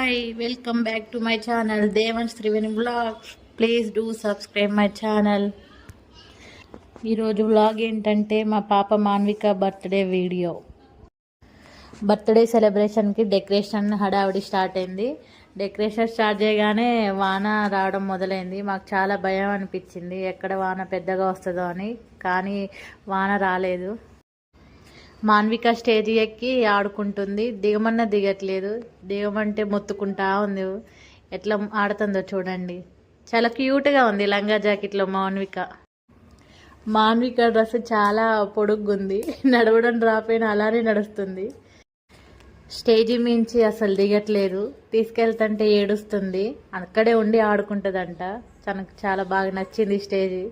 Hi welcome back to my channel Devans Triveni blog please do subscribe my channel ఈరోజు vlog ఏంటంటే మా పాప Manvika birthday video birthday సెలబ్రేషన్కి decoration హడావిడి start అయింది. డెకరేషన్ స్టార్ట్ చేయగానే వాన రావడం మొదలైంది. మాకు చాలా భయం అనిపించింది. ఎక్కడ వాన పెద్దగా వస్తుందో అని. కానీ వాన రాలేదు. మాన్విక స్టేజ్ ఎక్కి ఆడుకుంటుంది. దిగమన్నా దిగట్లేదు. దిగమంటే మొత్తుకుంటా ఉంది. ఎట్లా ఆడుతుందో చూడండి. చాలా క్యూట్గా ఉంది లంగా జాకెట్లో మాన్విక. మాన్విక డ్రెస్ చాలా పొడుగ్గుంది. నడవడం రాపోయిన అలానే నడుస్తుంది. స్టేజి మించి అసలు దిగట్లేదు. తీసుకెళ్తుంటే ఏడుస్తుంది. అక్కడే ఉండి ఆడుకుంటుందంట. తనకు చాలా బాగా నచ్చింది స్టేజి.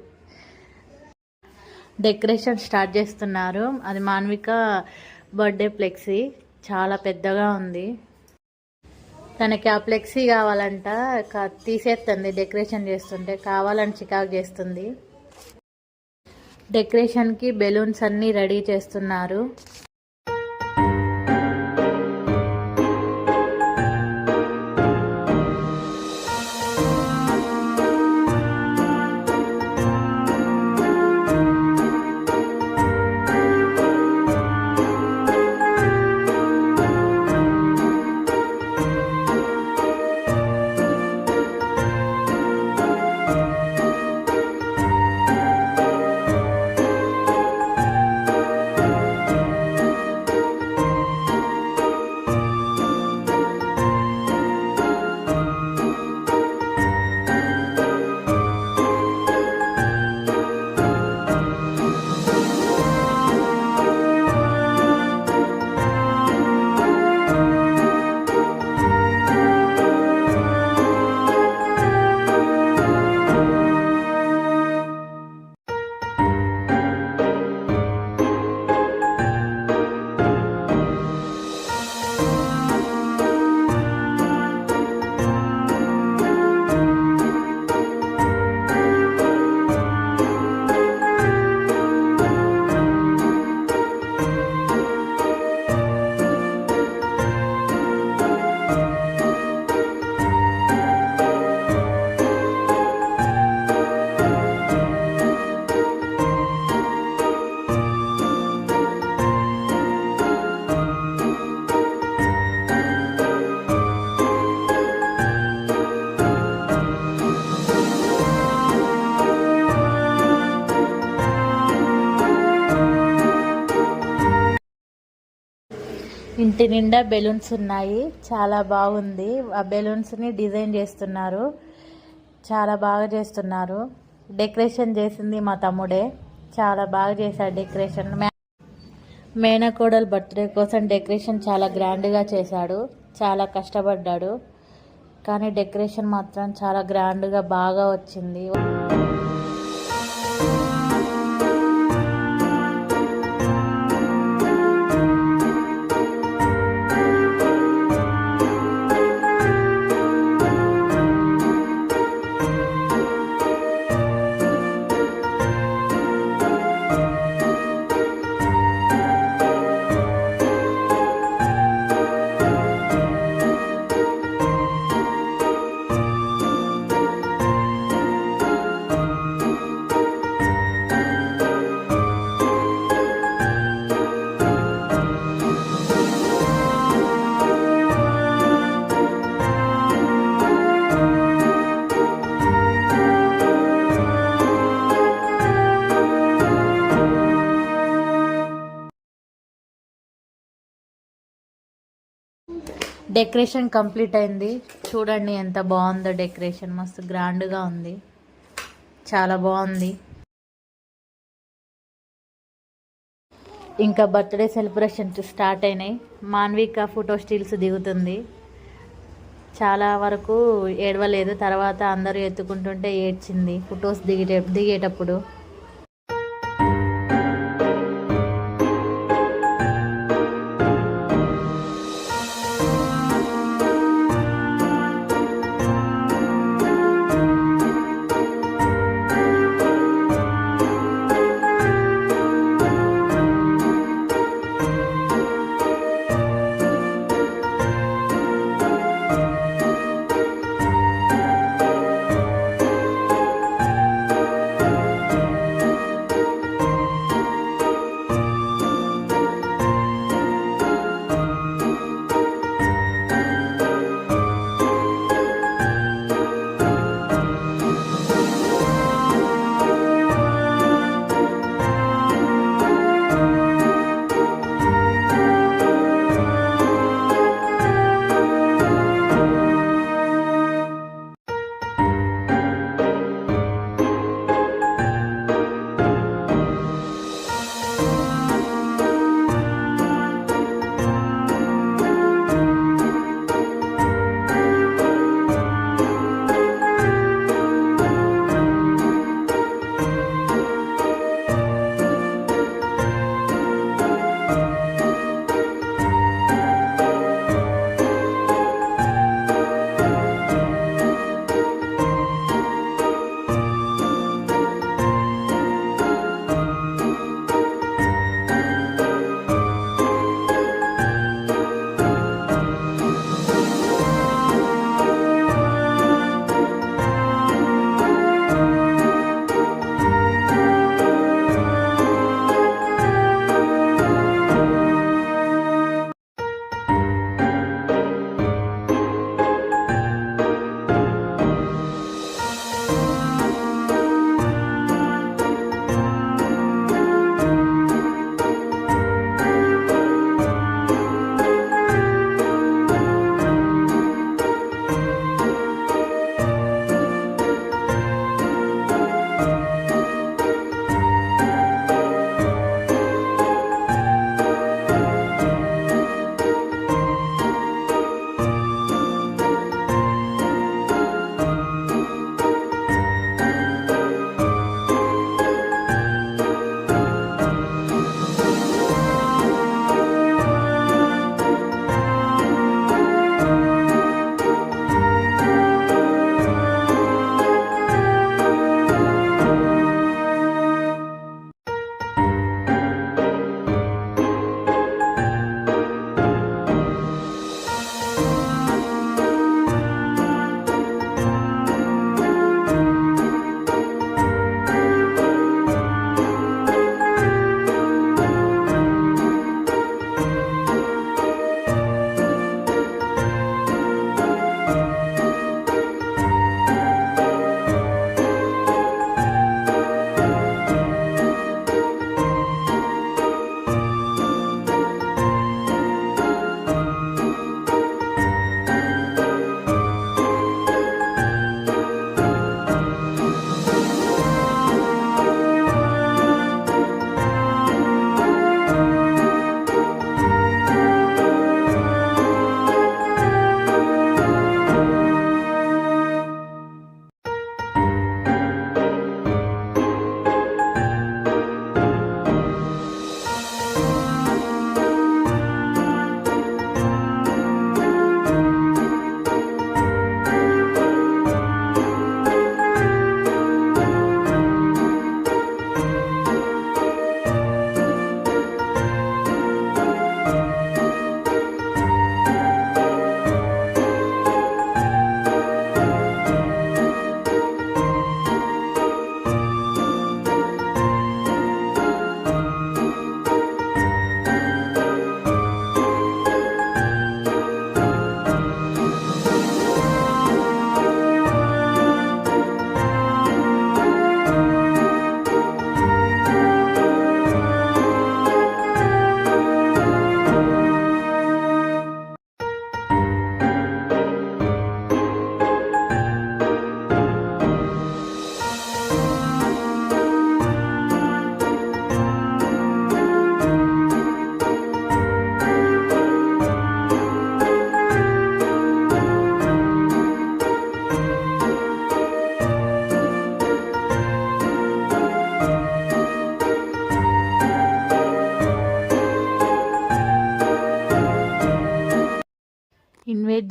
డెకరేషన్ స్టార్ట్ చేస్తున్నారు. అది మాన్విక బర్త్డే ఫ్లెక్సీ చాలా పెద్దగా ఉంది. తనకి ఆ ఫ్లెక్సీ కావాలంట. క- తీసేస్తుంది డెకరేషన్ చేస్తుంటే. కావాలని చికాకు చేస్తుంది. డెకరేషన్కి బెలూన్స్ అన్నీ రెడీ చేస్తున్నారు. ఇంటి నిండా బెలూన్స్ ఉన్నాయి. చాలా బాగుంది. ఆ బెలూన్స్ని డిజైన్ చేస్తున్నారు. చాలా బాగా చేస్తున్నారు. డెకరేషన్ చేసింది మా తమ్ముడే. చాలా బాగా చేశాడు డెకరేషన్. మే- మేనకోడల్ బర్త్డే కోసం డెకరేషన్ చాలా గ్రాండ్గా చేశాడు. చాలా కష్టపడ్డాడు. కానీ డెకరేషన్ మాత్రం చాలా గ్రాండ్గా బాగా వచ్చింది. డెకరేషన్ కంప్లీట్ అయింది. చూడండి ఎంత బాగుందో డెకరేషన్. మస్తు గ్రాండ్గా ఉంది. చాలా బాగుంది. ఇంకా బర్త్డే సెలబ్రేషన్స్ స్టార్ట్ అయినాయి. మాన్విక ఫోటో స్టిల్స్ దిగుతుంది. చాలా వరకు ఏడవలేదు. తర్వాత అందరూ ఎత్తుకుంటుంటే ఏడ్చింది. ఫొటోస్ దిగే దిగేటప్పుడు.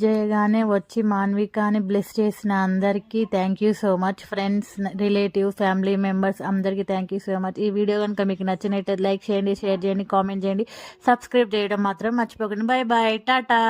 చేయగానే వచ్చి మాన్వికాని బ్లెస్ చేసిన అందరికీ thank you so much friends relative family members అందరికీ థ్యాంక్ యూ సో మచ్ ఈ వీడియో కనుక మీకు నచ్చినట్లయితే లైక్ చేయండి షేర్ చేయండి కామెంట్ చేయండి. సబ్స్క్రైబ్ చేయడం మాత్రం మర్చిపోకండి. Bye bye Tata